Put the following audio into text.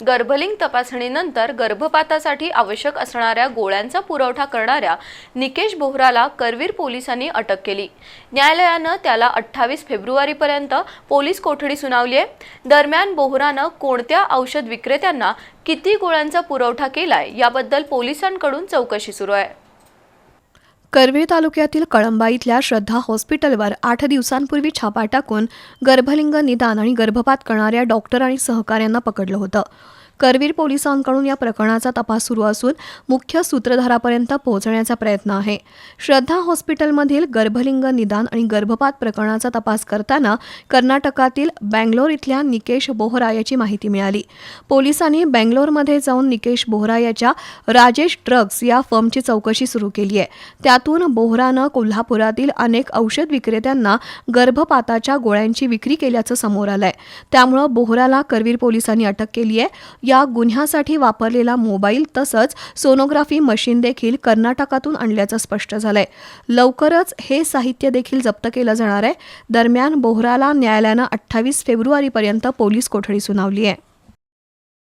गर्भलिंग तपासणीनंतर गर्भपातासाठी आवश्यक असणाऱ्या गोळ्यांचा पुरवठा करणाऱ्या निकेश बोहराला करवीर पोलिसांनी अटक केली. न्यायालयानं त्याला अठ्ठावीस फेब्रुवारीपर्यंत पोलीस कोठडी सुनावली आहे. दरम्यान बोहरानं कोणत्या औषध विक्रेत्यांना किती गोळ्यांचा पुरवठा केलाय याबद्दल पोलिसांकडून चौकशी सुरू आहे. करवीर तालुक्यातील कळंबा इथल्या श्रद्धा हॉस्पिटलवर आठ दिवसांपूर्वी छापा टाकून गर्भलिंग निदान आणि गर्भपात करणाऱ्या डॉक्टर आणि सहकाऱ्यांना पकडलं होतं. करवीर पोलिसांकडून या प्रकरणाचा तपास सुरू असून मुख्य सूत्रधारापर्यंत पोहोचण्याचा प्रयत्न आहे. श्रद्धा हॉस्पिटलमधील गर्भलिंग निदान आणि गर्भपात प्रकरणाचा तपास करताना कर्नाटकातील बँगलोर इथल्या निकेश बोहरा याची माहिती मिळाली. पोलिसांनी बँगलोरमध्ये जाऊन निकेश बोहरा याच्या राजेश ड्रग्ज या फर्मची चौकशी सुरू केली आहे. त्यातून बोहरानं कोल्हापुरातील अनेक औषध विक्रेत्यांना गर्भपाताच्या गोळ्यांची विक्री केल्याचं समोर आलंय. त्यामुळं बोहराला करवीर पोलिसांनी अटक केली आहे. या गुन्ह्यासाठी वापरलेला मोबाईल तसंच सोनोग्राफी मशीन देखील कर्नाटकातून आणल्याचं स्पष्ट झालंय. लवकरच हे साहित्य देखील जप्त केलं जाणार आहे. दरम्यान बोहराला न्यायालयानं अठ्ठावीस फेब्रुवारीपर्यंत पोलीस कोठडी सुनावली आहे.